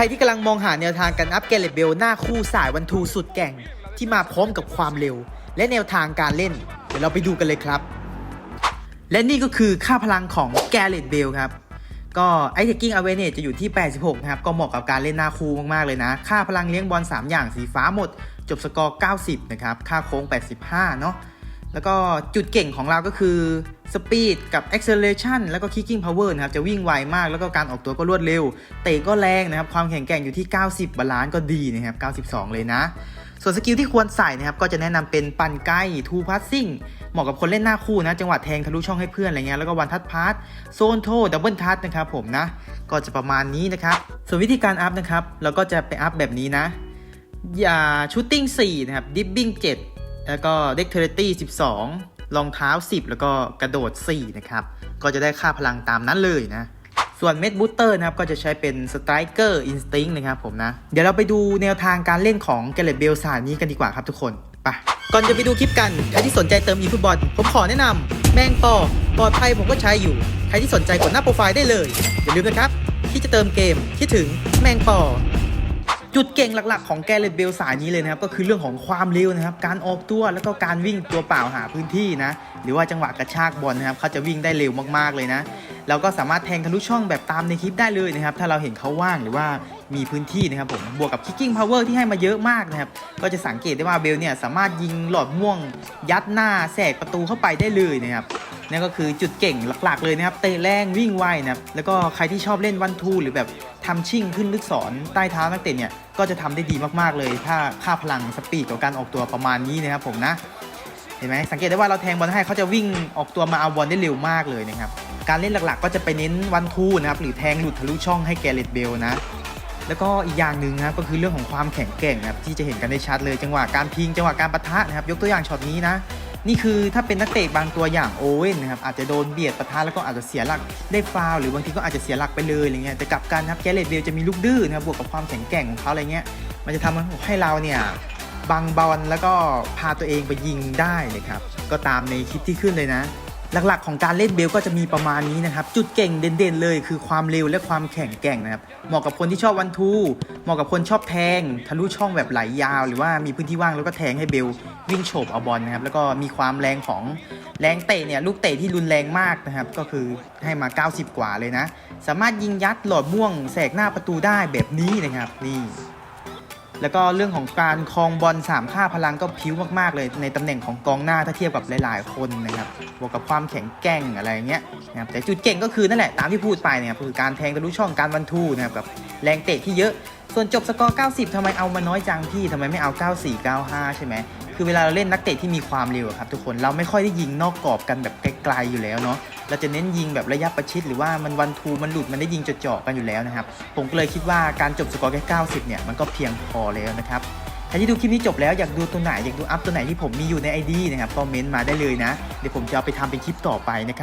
รที่กำลังมองหาแนวทางการอัพเกรดเบลหน้าคู่สายวันทูสุดแก่ง ที่มาพร้อมกับความเร็ว และแนวทางการเล่น เดี๋ยวเราไปดูกันเลยครับ และนี่ก็คือค่าพลังของแกเรตเบลครับ ก็ไอเทคกิ้งอเวเนจะอยู่ที่ 86 นะครับ ก็เหมาะกับการเล่นหน้าคู่มาก ๆ เลยนะ ค่าพลังเลี้ยงบอล3อย่างสีฟ้าหมด จบสกอร์ 90 นะครับ ค่าโค้ง 85 เนาะ แล้วก็จุดเก่งของเราก็คือ Speed กับ Acceleration แล้วก็ Kicking Power นะครับ จะวิ่งไวมาก แล้วก็การออกตัวก็รวดเร็ว เตะก็แรงนะครับ ความแข็งแกร่งอยู่ที่ 90 บาลานซ์ก็ดีนะครับ 92 เลยนะ ส่วนสกิลที่ควรใส่นะครับ ก็จะแนะนำเป็นปั่นใกล้ทูพัสซิ่งเหมาะกับคนเล่นหน้าคู่นะ จังหวะแทงทะลุช่องให้เพื่อนอะไรเงี้ย แล้วก็วันทัดพาร์ทโซนโทดับเบิลทัดนะครับผมนะ ก็จะประมาณนี้นะครับ ส่วนวิธีการอัพนะครับ เราก็จะไปอัพแบบนี้นะ อย่าชูตติ้ง4นะครับ ดิฟบิ้ง7 แล้วก็เด็กเทอร์ตี้12 รองเท้า 10 แล้วก็กระโดด 4 นะครับ ก็จะได้ค่าพลังตามนั้นเลยนะ ส่วนเม็ดบูสเตอร์นะครับ ก็จะใช้เป็นสไตรเกอร์อินสติ้งนะครับผมนะ เดี๋ยวเราไปดูแนวทางการเล่นของเกเรตเบลสายนี้กันดีกว่าครับทุกคนไปก่อนจะไปดูคลิปกัน ใครที่สนใจเติมอีฟุตบอลผมขอแนะนำแมงปอปลอดภัยผมก็ใช้อยู่ ใครที่สนใจกดหน้าโปรไฟล์ได้เลยอย่าลืมนะครับที่จะเติมเกมคิดถึงแมงปอ จุดเก่งหลักๆของแกเรตเบลสายนี้เลยนะครับ ก็คือเรื่องของความเร็วนะครับ การออกตัวแล้วก็การวิ่งตัวเปล่าหาพื้นที่นะ หรือว่าจังหวะกระชากบอลนะครับเขาจะวิ่งได้เร็วมากๆเลยนะเราก็สามารถแทงทะลุช่องแบบตามในคลิปได้เลยนะครับ ถ้าเราเห็นเขาว่างหรือว่ามีพื้นที่นะครับผม บวกกับ kicking power ที่ให้มาเยอะมากนะครับ ก็จะสังเกตได้ว่าเบลเนี่ยสามารถยิงหลอดม่วง ยัดหน้าแสกประตูเข้าไปได้เลยนะครับ นั่นก็คือจุดเก่งหลักๆเลยนะครับ เตะแรงวิ่งไวนะครับแล้วก็ใครที่ชอบเล่นวันทูหรือแบบทำชิ่งขึ้นลึกศรใต้เท้านักเตะเนี่ยก็จะทำได้ดีมากๆเลย ถ้าค่าพลังสปีดกับการออกตัวประมาณนี้นะครับผมนะเห็นไหมสังเกตได้ว่าเราแทงบอลให้เขาจะวิ่งออกตัวมาเอาบอลได้เร็วมากเลยนะครับการเล่นหลักๆ ก็จะไปเน้นวันทูนะครับหรือแทงหลุดทะลุช่องให้แกเรตเบลนะแล้วก็อีกอย่างหนึ่งนะครับก็คือเรื่องของความแข็งแกร่งนะครับที่จะเห็นกันได้ชัดเลย จังหวะการพิงจังหวะการปะทะนะครับยกตัวอย่างช็อตนี้นะ นี่คือถ้าเป็นนักเตะบางตัวอย่างโอเว่นนะครับอาจจะโดนเบียดปะทะแล้วก็อาจจะเสียหลักได้ฟาวหรือบางทีก็อาจจะเสียหลักไปเลยอะไรเงี้ยแต่กลับกันครับแกเรตเบลจะมีลูกดื้อนะครับบวกกับความแข็งแกร่งของเขาอะไรเงี้ยมันจะทำให้เราเนี่ยบังบอลแล้วก็พาตัวเองไปยิงได้เลยครับก็ตามในคลิปที่ขึ้นเลยนะ หลักๆ ของการเล่นเบลก็จะมีประมาณนี้นะครับ จุดเก่งเด่นๆเลยคือความเร็วและความแข็งแกร่งนะครับ เหมาะกับคนที่ชอบวันทู เหมาะกับคนชอบแทง ทะลุช่องแบบไหลยาว หรือว่ามีพื้นที่ว่างแล้วก็แทงให้เบลวิ่งโฉบเอาบอลนะครับ แล้วก็มีความแรงของแรงเตะเนี่ยลูกเตะที่รุนแรงมากนะครับ ก็คือให้มา 90 กว่าเลยนะ สามารถยิงยัดหลอดม่วงแสกหน้าประตูได้แบบนี้นะครับนี่ แล้วก็เรื่องของการคลองบอล3ค่าพลังก็พิ้วมากๆเลย ในตำแหน่งของกองหน้าถ้าเทียบกับหลาย ๆ คนนะครับบวกกับความแข็งแกร่งอะไรเงี้ยนะครับแต่จุดเก่งก็คือนั่นแหละตามที่พูดไปนะครับคือการแทงทะลุช่องการวันทูนะครับกับแรงเตะที่เยอะส่วนจบสกอร์ 90ทำไมเอามาน้อยจังพี่ทำไมไม่เอา 94 95 ใช่ไหม คือเวลาเราเล่นนักเตะที่มีความเร็วครับทุกคนเราไม่ค่อยได้ยิงนอกกรอบกันแบบไกลๆอยู่แล้วเนาะเราจะเน้นยิงแบบระยะประชิดหรือว่ามันวันทูมันหลุดมันได้ยิงเจาะๆกันอยู่แล้วนะครับผมก็เลยคิดว่าการจบสกอร์แค่90 เนี่ยมันก็เพียงพอแล้วนะครับใครที่ดูคลิปนี้จบแล้วอยากดูตัวไหนอยากดูอัพตัวไหนที่ผมมีอยู่ใน ID นะครับคอมเมนต์มาได้เลยนะ เดี๋ยวผมจะเอาไปทำเป็นคลิปต่อไปนะครับ